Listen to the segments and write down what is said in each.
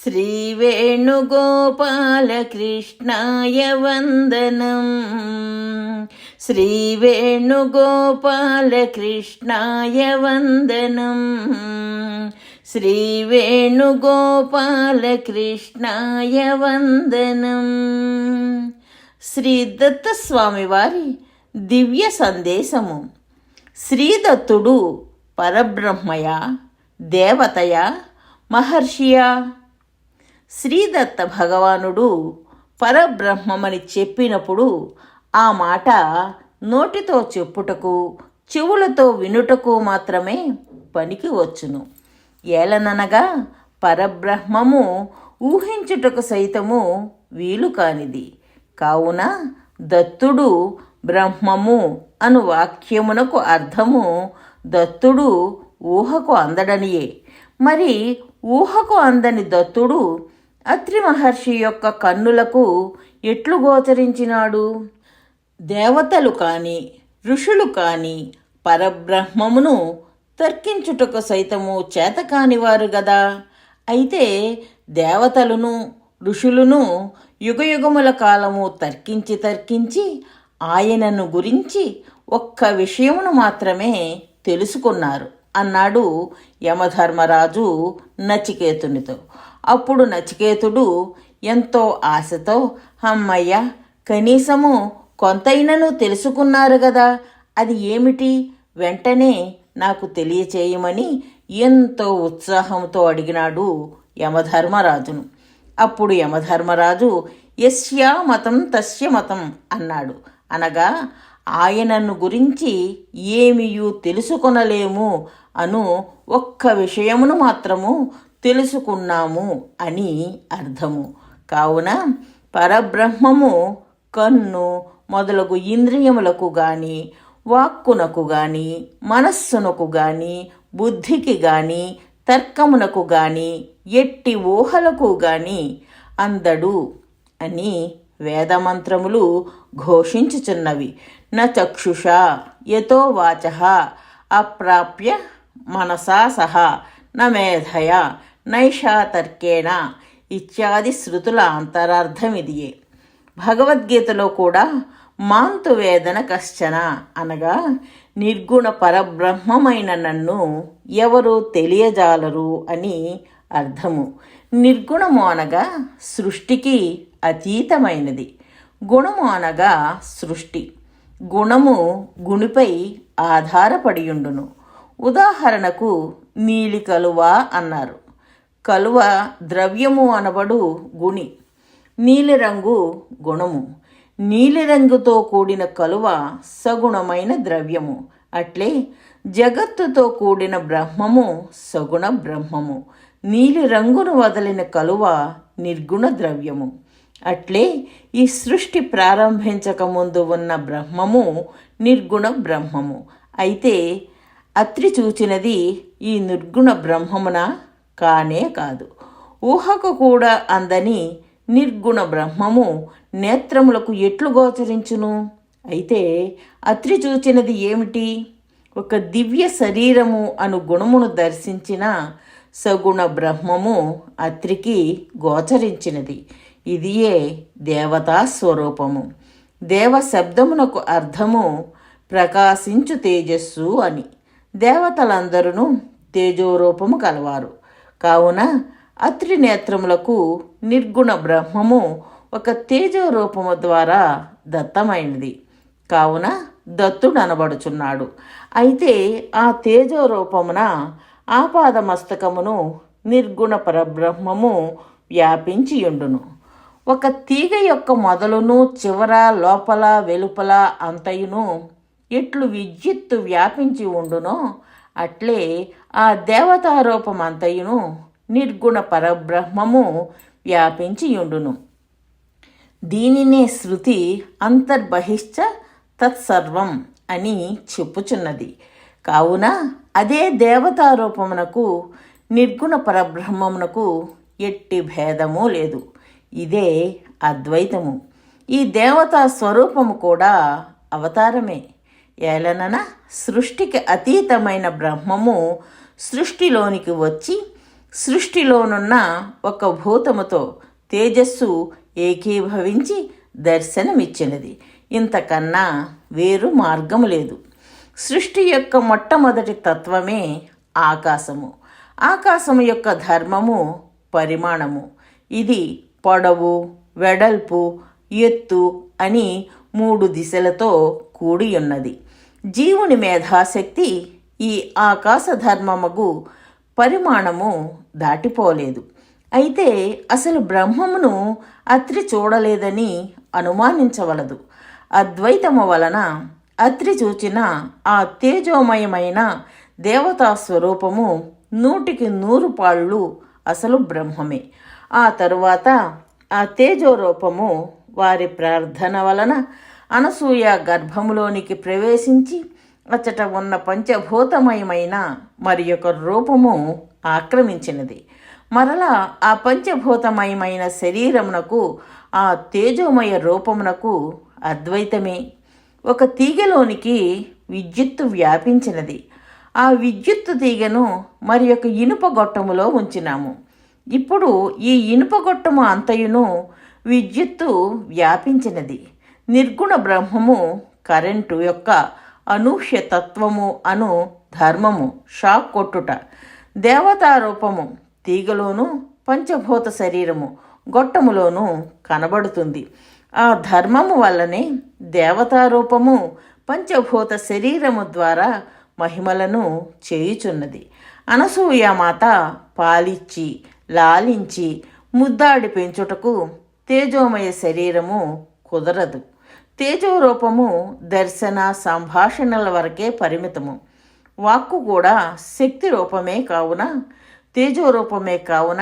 श्रीवेणुगोपालकृष्णाय वन्दनम् श्रीवेणुगोपालकृष्णाय वन्दनम् శ్రీవేణుగోపాలకృష్ణాయ వందనం శ్రీ దత్తస్వామి వారి దివ్య సందేశము శ్రీదత్తుడు పరబ్రహ్మయ దేవతయ మహర్షియా శ్రీదత్త భగవానుడు పరబ్రహ్మమని చెప్పినప్పుడు ఆ మాట నోటితో చెప్పుటకు చెవులతో వినుటకు మాత్రమే పనికి వచ్చును. ఏలననగా పరబ్రహ్మము ఊహించుటకు సైతము వీలు కానిది. కావున దత్తుడు బ్రహ్మము అను వాక్యమునకు అర్థము దత్తుడు ఊహకు అందడనియే. మరి ఊహకు అందని దత్తుడు అత్రి మహర్షి యొక్క కన్నులకు ఎట్లు గోచరించినాడు? దేవతలు కాని ఋషులు కాని పరబ్రహ్మమును తర్కించుటకు సైతము చేతకానివారు గదా? అయితే దేవతలను ఋషులను యుగయుగముల కాలము తర్కించి తర్కించి ఆయనను గురించి ఒక్క విషయమును మాత్రమే తెలుసుకున్నారు. అన్నాడు యమధర్మరాజు నచికేతునితో. అప్పుడు నచికేతుడు ఎంతో ఆశతో అమ్మయ్య కనీసము కొంతైనను తెలుసుకున్నారు కదా అది ఏమిటి? వెంటనే నాకు తెలియచేయమని ఎంతో ఉత్సాహంతో అడిగినాడు యమధర్మరాజును. అప్పుడు యమధర్మరాజు యస్యా మతం తస్య మతం అన్నాడు. అనగా ఆయనను గురించి ఏమియూ తెలుసుకొనలేము అను ఒక్క విషయమును మాత్రము తెలుసుకున్నాము అని అర్థము. కావున పరబ్రహ్మము కన్ను మొదలగు ఇంద్రియములకు గాని వాక్కునకు గాని మనస్సునకు గాని బుద్ధికి గాని తర్కమునకు గాని ఎట్టి ఊహలకు గాని అందడు అని వేదమంత్రములు ఘోషించుచున్నవి. న చక్షుష యతో వాచ అప్రాప్య మనసా సహ న మేధయ నైషా తర్కేణ ఇత్యాది శృతుల అంతరార్థమిదియే. భగవద్గీతలో కూడా మాంతు వేదన కశ్చన అనగా నిర్గుణ పరబ్రహ్మమైన నన్ను ఎవరు తెలియజాలరు అని అర్థము. నిర్గుణము అనగా సృష్టికి అతీతమైనది. గుణము అనగా సృష్టి. గుణము గుణిపై ఆధారపడియుండును. ఉదాహరణకు నీలి కలువ అన్నారు. కలువ ద్రవ్యము అనబడు గుణి. నీలిరంగు గుణము. నీలిరంగుతో కూడిన కలువ సగుణమైన ద్రవ్యము. అట్లే జగత్తుతో కూడిన బ్రహ్మము సగుణ బ్రహ్మము. నీలిరంగును వదిలిన కలువ నిర్గుణ ద్రవ్యము. అట్లే ఈ సృష్టి ప్రారంభించక ముందు ఉన్న బ్రహ్మము నిర్గుణ బ్రహ్మము. అయితే అత్రి చూచినది ఈ నిర్గుణ బ్రహ్మమున? కానే కాదు. ఊహకు కూడా అందని నిర్గుణ బ్రహ్మము నేత్రములకు ఎట్లు గోచరించును? అయితే అత్రి చూచినది ఏమిటి? ఒక దివ్య శరీరము అను గుణమును దర్శించిన సగుణ బ్రహ్మము అత్రికి గోచరించినది. ఇదియే దేవతా స్వరూపము. దేవ శబ్దమునకు అర్థము ప్రకాశించు తేజస్సు అని. దేవతలందరూ తేజోరూపము కలవారు. కావున అత్రి నేత్రములకు నిర్గుణ బ్రహ్మము ఒక తేజోరూపము ద్వారా దత్తమైనది. కావున దత్తుడు అనబడుచున్నాడు అయితే ఆ తేజోరూపమున ఆపాదమస్తకమును నిర్గుణ పరబ్రహ్మము వ్యాపించియుండును. ఒక తీగ యొక్క మొదలును చివర లోపల వెలుపల అంతయును ఎట్లు విద్యుత్తు వ్యాపించి ఉండునో అట్లే ఆ దేవతారూపం అంతయును నిర్గుణ పరబ్రహ్మము వ్యాపించియుండును దీనినే శృతి అంతర్బహిశ్చ తత్సర్వం అని చెప్పుచున్నది. కావున అదే దేవతారూపమునకు నిర్గుణ పరబ్రహ్మమునకు ఎట్టి భేదము లేదు. ఇదే అద్వైతము. ఈ దేవతా స్వరూపము కూడా అవతారమే. ఏలనన సృష్టికి అతీతమైన బ్రహ్మము సృష్టిలోనికి వచ్చి సృష్టిలోనున్న ఒక భూతముతో తేజస్సు ఏకీభవించి దర్శనమిచ్చినది. ఇంతకన్నా వేరు మార్గము లేదు. సృష్టి యొక్క మొట్టమొదటి తత్వమే ఆకాశము. ఆకాశము యొక్క ధర్మము పరిమాణము. ఇది పొడవు వెడల్పు ఎత్తు అని మూడు దిశలతో కూడి ఉన్నది జీవుని మేధాశక్తి ఈ ఆకాశ ధర్మముగు పరిమాణము దాటిపోలేదు. అయితే అసలు బ్రహ్మమును అత్రి చూడలేదని అనుమానించవలదు. అద్వైతము వలన అత్రి చూచిన ఆ తేజోమయమైన దేవతా స్వరూపము నూటికి నూరు పాళ్ళు అసలు బ్రహ్మమే. ఆ తరువాత ఆ తేజోరూపము వారి ప్రార్థన వలన అనసూయ గర్భములోనికి ప్రవేశించి అచ్చట ఉన్న పంచభూతమయమైన మరి యొక్క రూపము ఆక్రమించినది. మరలా ఆ పంచభూతమయమైన శరీరమునకు ఆ తేజోమయ రూపమునకు అద్వైతమే. ఒక తీగలోనికి విద్యుత్తు వ్యాపించినది. ఆ విద్యుత్తు తీగను మరి యొక్క ఇనుప గొట్టములో ఉంచినాము. ఇప్పుడు ఈ ఇనుప గొట్టము అంతయును విద్యుత్తు వ్యాపించినది. నిర్గుణ బ్రహ్మము కరెంటు యొక్క అనూహ్య తత్వము అను ధర్మము షాక్ కొట్టుట. దేవతారూపము తీగలోను పంచభూత శరీరము గొట్టములోను కనబడుతుంది. ఆ ధర్మము వల్లనే దేవతారూపము పంచభూత శరీరము ద్వారా మహిమలను చేయుచున్నది. అనసూయమాత పాలిచ్చి లాలించి ముద్దాడి పెంచుటకు తేజోమయ శరీరము కుదరదు. తేజోరూపము దర్శన సంభాషణల వరకే పరిమితము. వాక్కు కూడా శక్తి రూపమే కావున తేజోరూపమే కావున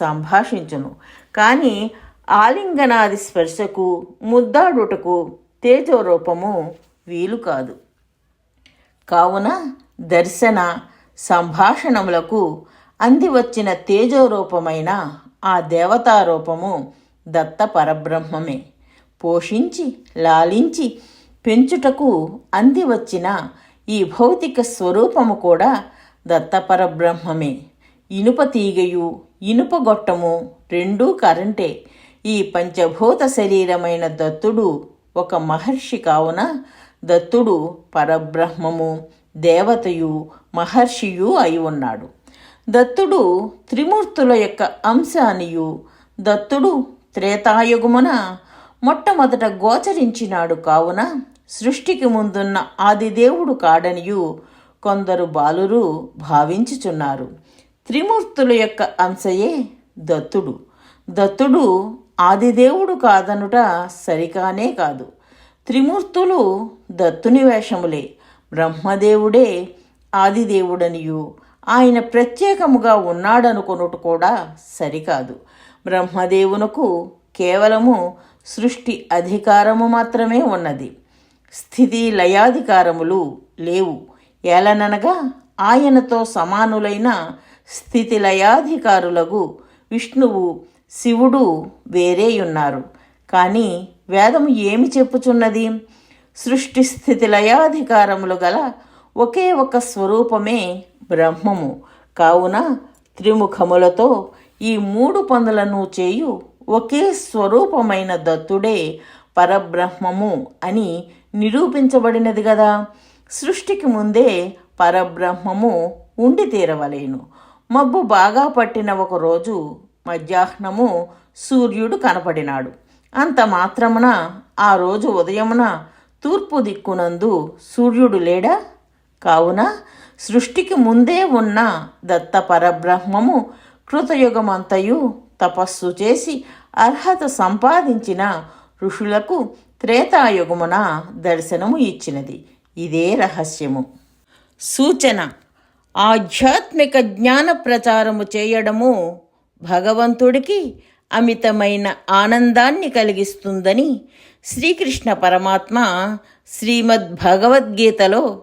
సంభాషించును. కానీ ఆలింగనాది స్పర్శకు ముద్దాడుటకు తేజోరూపము వీలు కాదు. కావున దర్శన సంభాషణములకు అంది వచ్చిన తేజోరూపమైన ఆ దేవతారూపము దత్త పరబ్రహ్మమే పోషించి లాలించి పెంచుటకు అంది వచ్చిన ఈ భౌతిక స్వరూపము కూడా దత్తపరబ్రహ్మమే. ఇనుప తీగయు ఇనుప గొట్టము రెండూ కరెంటే. ఈ పంచభూత శరీరమైన దత్తుడు ఒక మహర్షి కావున దత్తుడు పరబ్రహ్మము దేవతయు మహర్షియు అయి ఉన్నాడు. దత్తుడు త్రిమూర్తుల యొక్క అంశానియు. దత్తుడు త్రేతాయుగమున మొట్టమొదట గోచరించినాడు కావున సృష్టికి ముందున్న ఆదిదేవుడు కాడనియు కొందరు బాలురు భావించుచున్నారు. త్రిమూర్తుల యొక్క అంశయే దత్తుడు. దత్తుడు ఆదిదేవుడు కాదనుట సరికానే కాదు. త్రిమూర్తులు దత్తుని వేషములే. బ్రహ్మదేవుడే ఆదిదేవుడనియు. ఆయన ప్రత్యేకముగా ఉన్నాడనుకొనుట కూడా సరికాదు. బ్రహ్మదేవునకు కేవలము సృష్టి అధికారము మాత్రమే ఉన్నది. స్థితి లయాధికారములు లేవు. ఏలననగా ఆయనతో సమానులైన స్థితి లయాధికారులకు విష్ణువు శివుడు వేరేయున్నారు కానీ వేదము ఏమి చెప్పుచున్నది? సృష్టి స్థితి లయాధికారములు గల ఒకే ఒక స్వరూపమే బ్రహ్మము. కావున త్రిముఖములతో ఈ మూడు పనులను చేయు ఒకే స్వరూపమైన దత్తుడే పరబ్రహ్మము అని నిరూపించబడినది కదా సృష్టికి ముందే పరబ్రహ్మము ఉండి తీరవలేను. మబ్బు బాగా పట్టిన ఒకరోజు మధ్యాహ్నము సూర్యుడు కనపడినాడు. అంత మాత్రమున ఆ రోజు ఉదయమున తూర్పు దిక్కునందు సూర్యుడు లేడా? కావున సృష్టికి ముందే ఉన్న దత్త పరబ్రహ్మము కృతయుగమంతయు తపస్సు చేసి అర్హత సంపాదించిన ఋషులకు త్రేతాయుగమున దర్శనము ఇచ్చినది. ఇదే రహస్యము. సూచన. ఆధ్యాత్మిక జ్ఞాన ప్రచారము చేయడము భగవంతుడికి అమితమైన ఆనందాన్ని కలిగిస్తుందని శ్రీకృష్ణ పరమాత్మ శ్రీమద్ భగవద్గీతలో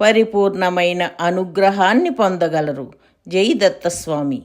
పరిపూర్ణమైన అనుగ్రహాన్ని పొందగలరు. జై దత్తస్వామి.